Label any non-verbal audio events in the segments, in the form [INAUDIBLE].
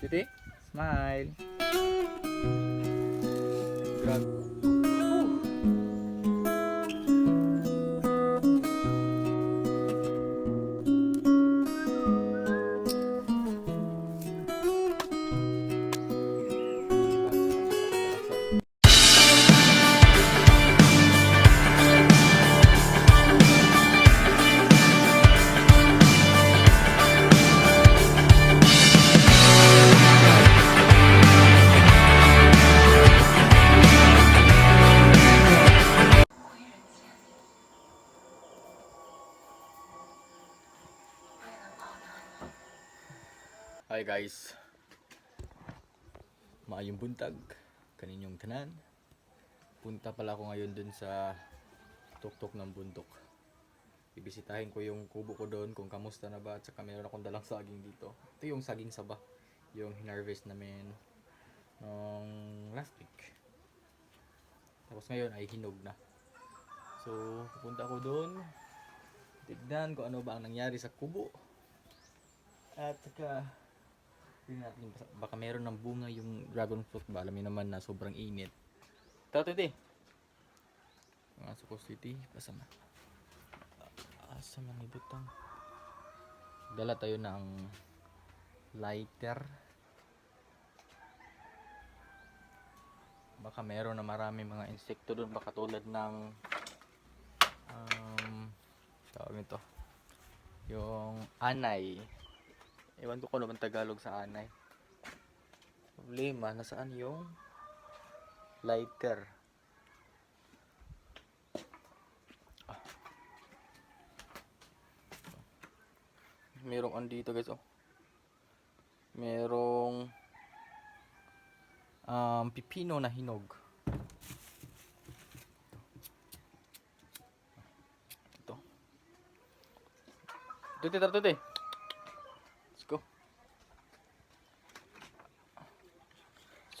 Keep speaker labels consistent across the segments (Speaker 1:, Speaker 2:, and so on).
Speaker 1: Titi, smile. Grabe. Hi guys. Maayong buntag kaninyong tanan. Punta pala ako ngayon dun sa tuktok ng bundok. Bibisitahin ko yung kubo ko doon kung kamusta na ba at saka meron akong dalang saging dito. Ito yung saging saba. Yung hinarvest namin nung last week. Tapos ngayon ay hinog na. So, pupunta ako doon. Tignan kung ano ba ang nangyari sa kubo. At saka, tingnan natin baka- meron ng bunga yung dragon fruit ba? Alamin naman na sobrang init. Tara, titi. Mga suko city, pasama. Asa man ibutang. Dala tayo ng lighter. Baka meron na marami mga insekto doon. Baka tulad ng um, tawag nito. Yung anay. Ewan ko kung bang Tagalog sa anay. Problema, nasaan yung lighter? Ah. Merong andito guys, oh. Merong um, pipino na hinog. Ito. Tara, tuti. Let's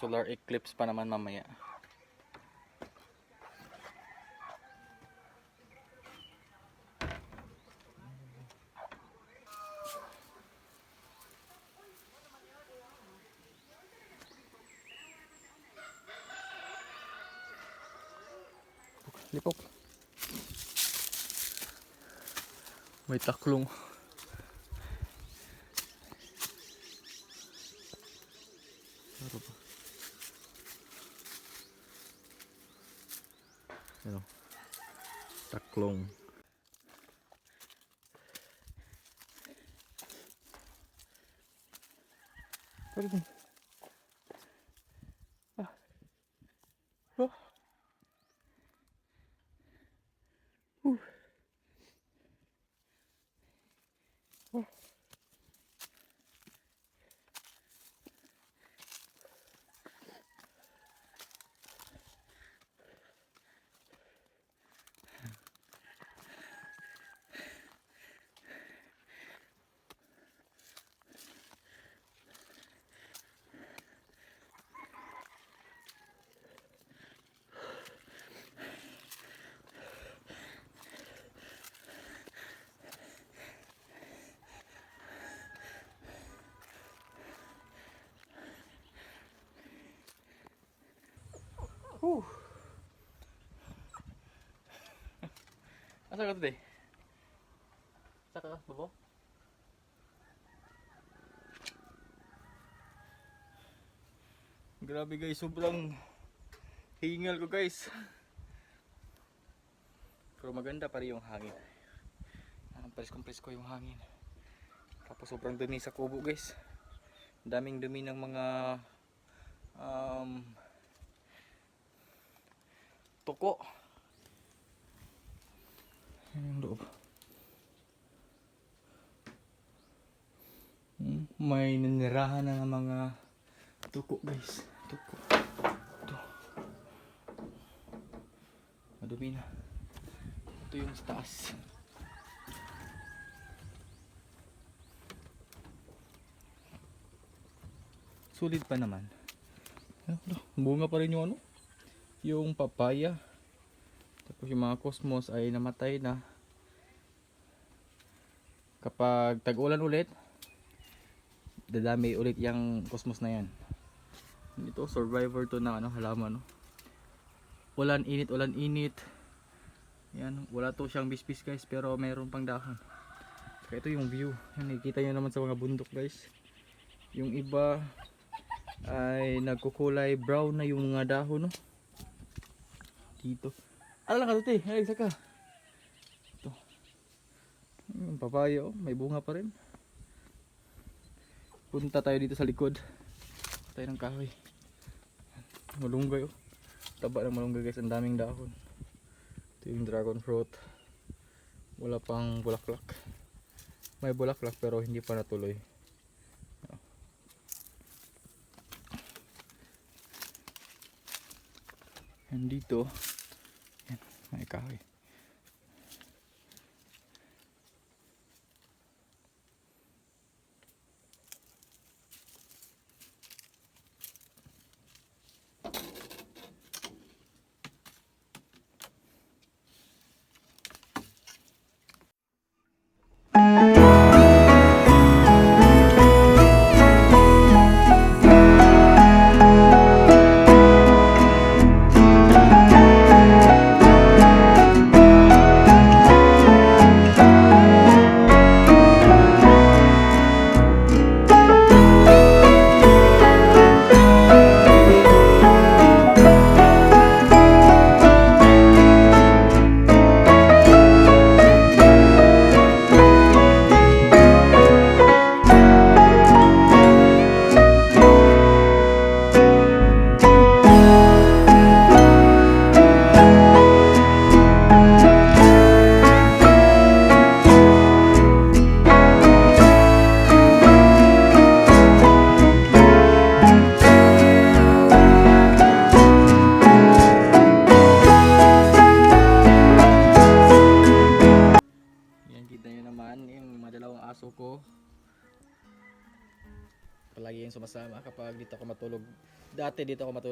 Speaker 1: Solar eclipse pa naman mamaya. Lipok. May taklong. Ano ba? Ano? Taklong. Pwede. Whew. Asa ka today? Asa ka, babo? Grabe guys, sobrang hingal ko guys. Pero maganda pa rin yung hangin. Ah, Presko-presko yung hangin. Tapos sobrang dumi sa kubo guys. Daming dumi ng mga um, tuko. Yung loob. May nanirahan na ng mga tuko guys. Tuko. Ito. Madumi na. Ito yung sa taas. Sulit pa naman. Bunga pa rin yung ano? Yung papaya. Tapos yung mga cosmos ay namatay na. Kapag tag-ulan ulit, dadami ulit yung cosmos na yan. Ito, survivor to ng ano, halaman. No? Ulan init, ulan init. Yan, wala to siyang bispis guys, pero meron pang dahon. Kaya ito yung view. Yan, nakikita nyo naman sa mga bundok guys. Yung iba ay nagkukulay brown na yung mga dahon, no? Dito. Lang ka dito eh? Ay, isa ka. Ito. Yung papaya, oh. may bunga pa rin. Punta tayo dito sa likod. Tayo ng kahoy. Malunggay, oh. Taba ng malunggay guys, ang daming dahon. Ito yung dragon fruit. Wala pang bulaklak. May bulaklak pero hindi pa natuloy. Yan dito. Yan, may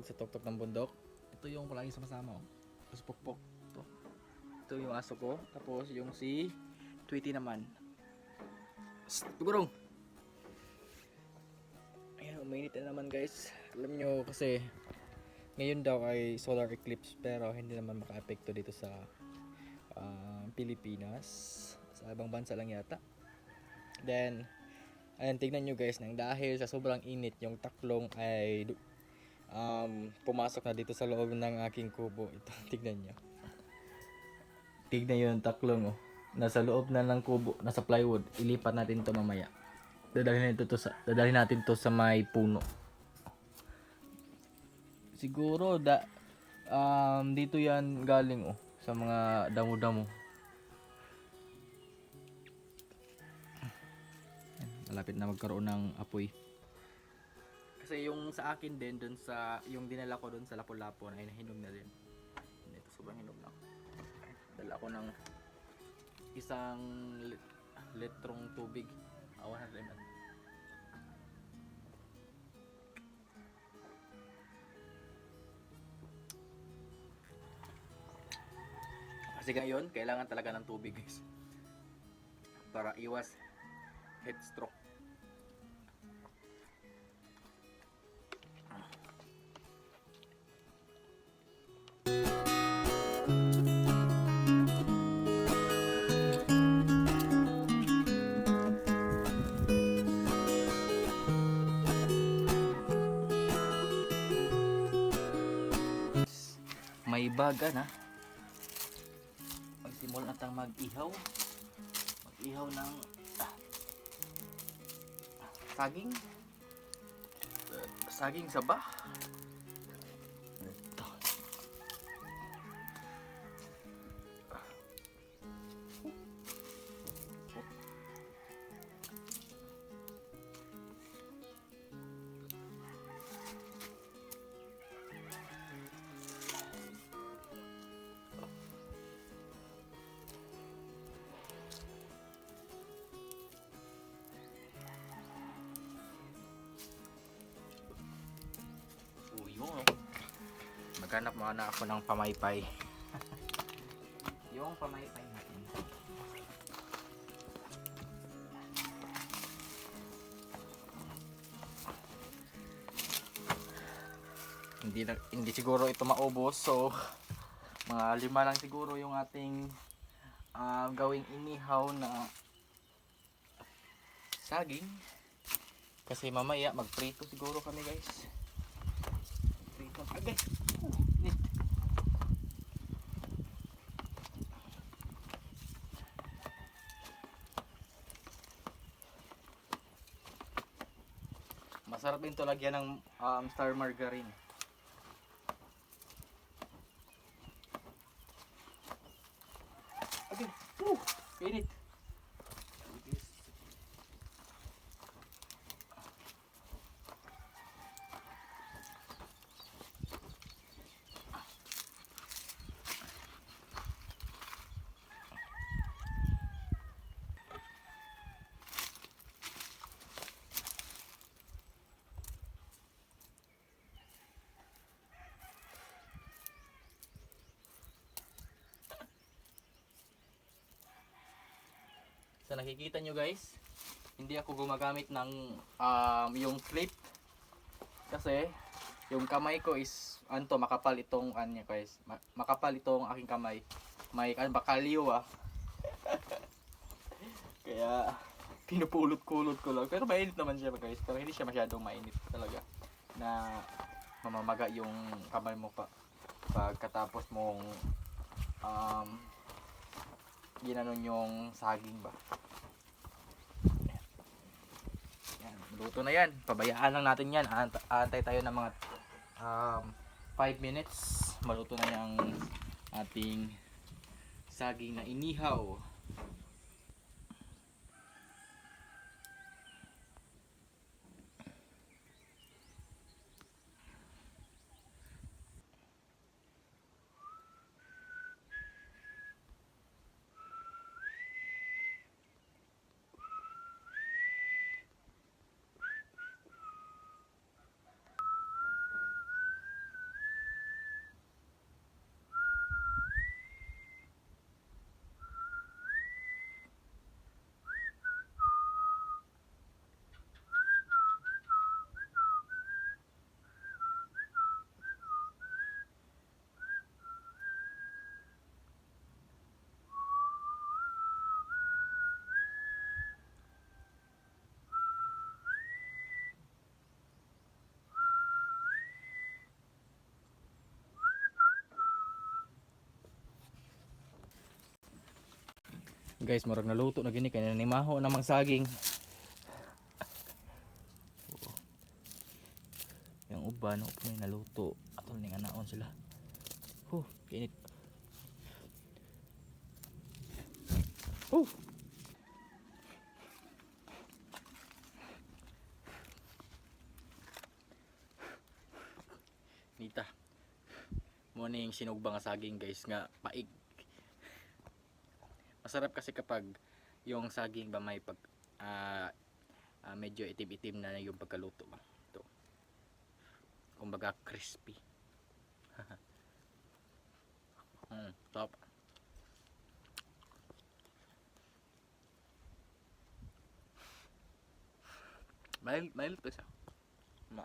Speaker 1: matulog sa tuktok ng bundok. Ito yung palagi sumasama. Oh. Tapos pukpok. Ito. Ito yung aso ko. Tapos yung si Tweety naman. Tugurong! Ayan, umainit na naman guys. Alam nyo kasi ngayon daw ay solar eclipse pero hindi naman maka-apekto dito sa ah, Pilipinas sa ibang bansa lang yata then ayan tignan nyo guys nang dahil sa sobrang init yung taklong ay um, pumasok na dito sa loob ng aking kubo. Ito [LAUGHS] tignan nyo. Tignan nyo yung taklong oh. Nasa loob na ng kubo nasa plywood. Ilipat natin to mamaya. Dadalhin natin to sa dadalhin natin to sa may puno. Siguro da um, dito yan galing oh sa mga damo-damo. Malapit na magkaroon ng apoy kasi yung sa akin din dun sa yung dinala ko dun sa Lapu-Lapu ay nahinog na din ito sobrang hinog na dala ko ng isang lit- litrong tubig. Awan na lemon kasi ngayon kailangan talaga ng tubig guys. Para iwas heat stroke may baga na magsimula na tayong mag-ihaw. Mag-ihaw ng ah, saging. Saging saba naghanap muna ako ng pamaypay. Yung pamaypay natin. Hindi, na, hindi siguro ito maubos so mga lima lang siguro yung ating uh, gawing inihaw na saging. Kasi mamaya magprito siguro kami guys. Prito. Agad okay. Masarap din to lagyan ng um, star margarine Okay. Woo! Init. Sa nakikita nyo guys, hindi ako gumagamit ng um, yung clip. Kasi yung kamay ko is anto makapal itong anya guys. Ma- makapal itong aking kamay. May kan bakaliw ah. [LAUGHS] Kaya pinupulot-kulot ko lang. Pero mainit naman siya guys. Pero hindi siya masyadong mainit talaga na mamamaga yung kamay mo pa. Pagkatapos mong um, ginanon yung saging ba? Yan, luto na yan. Pabayaan lang natin yan. Ant- antay tayo ng mga um, 5 minutes. Maluto na yung ating saging na inihaw guys murag naluto na gini kaya nanimaho namang saging. Yung uban upo may naluto. Atol ning anaon sila. Huh kinit huh. Nita. Mo ning sinugba nga saging guys nga paig masarap kasi kapag yung saging ba may pag ah, ah, medyo itim-itim na yung pagkaluto ito. Kumbaga crispy. [LAUGHS] Mm, top. Mail, mail pa siya. Ma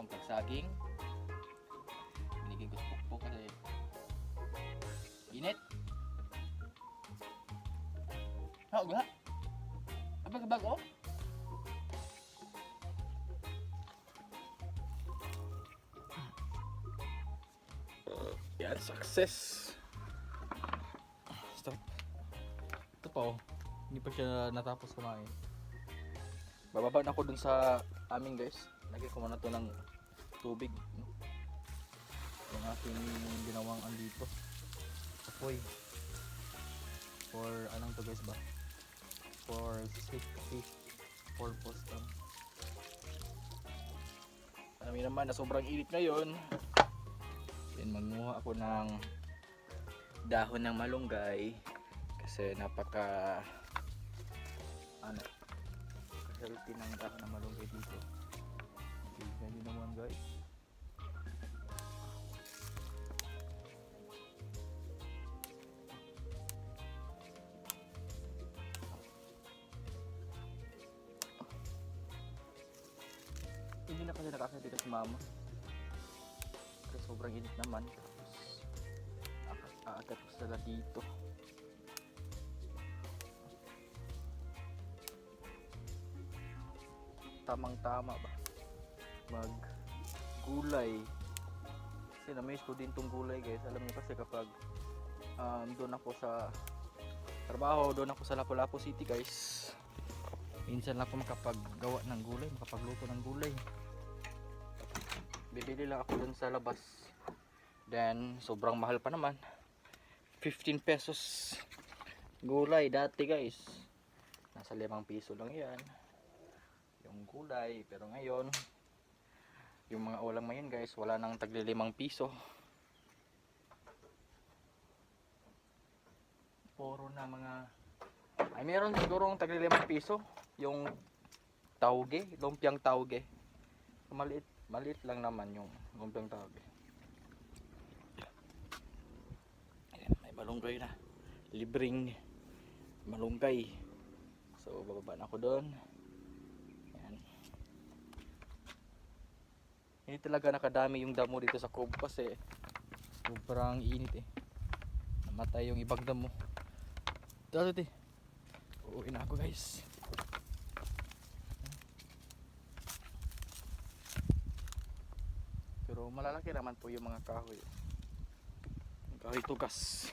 Speaker 1: akong pagsaging. Binigay ko sa pukpok kasi init. Ha, uga? Abag abag oh. Yan, success. Stop. Ito pa oh. Hindi pa siya natapos kumain. Bababa na ako dun sa amin guys. Lagyan ko muna to ng tubig. no? Yung aking ginawang andito. Apoy. For anong to guys ba? For safety purpose lang. Alam niyo naman na sobrang init ngayon. Then magmuha ako ng dahon ng malunggay kasi napaka ano healthy ng dahon ng malunggay dito naman guys. Hindi na kasi nakakita si mama. Kasi sobrang init naman. Tapos aagat ko sila dito. Tamang tama ba mag gulay kasi na-miss ko din tong gulay guys. Alam niyo kasi kapag um, doon ako sa trabaho doon ako sa Lapu-Lapu City guys. Minsan lang ako makapaggawa ng gulay makapagluto ng gulay. Bibili lang ako dun sa labas. Then sobrang mahal pa naman. 15 pesos gulay dati guys. Nasa 5 piso lang yan. Yung gulay pero ngayon yung mga ulam ngayon guys wala nang tagli 5 piso. Puro na mga ay meron siguro tagli 5 piso. Yung tauge lumpiang tauge. Maliit maliit lang naman yung lumpiang tauge. Ayan, may malunggay na. Libreng malunggay. So bababa na ako doon Ayan. Hindi talaga nakadami yung damo dito sa Cobb kasi sobrang init eh. Namatay yung ibang damo. Dito eh uuwi na ako guys. Pero malalaki naman po yung mga kahoy. Kahoy tugas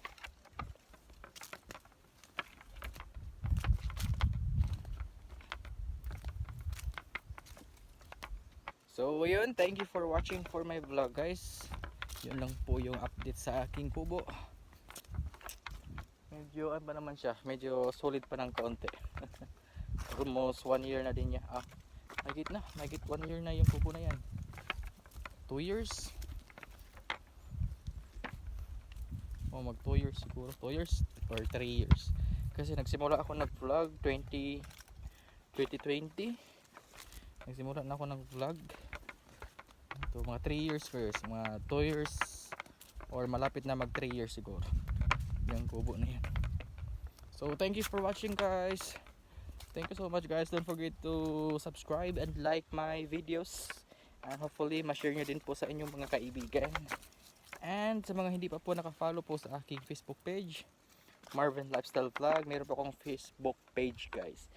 Speaker 1: So yun, thank you for watching for my vlog guys. Yun lang po yung update sa aking kubo. Medyo ano ba naman siya, medyo solid pa ng kaunti. [LAUGHS] Almost one year na din niya. Ah, mahigit na, mahigit one year na yung kubo na yan. Two years? Oh, mag 2 years siguro. 2 years or 3 years. Kasi nagsimula ako nag-vlog 20 2020. Nagsimula na ako nag-vlog. Ito, mga 3 years first. Mga 2 years or malapit na mag 3 years siguro. Yung kubo na yan. So, thank you for watching guys. Thank you so much guys. Don't forget to subscribe and like my videos. And hopefully, ma-share nyo din po sa inyong mga kaibigan. And sa mga hindi pa po naka-follow po sa aking Facebook page, Marvin Lifestyle Vlog, meron po akong Facebook page guys.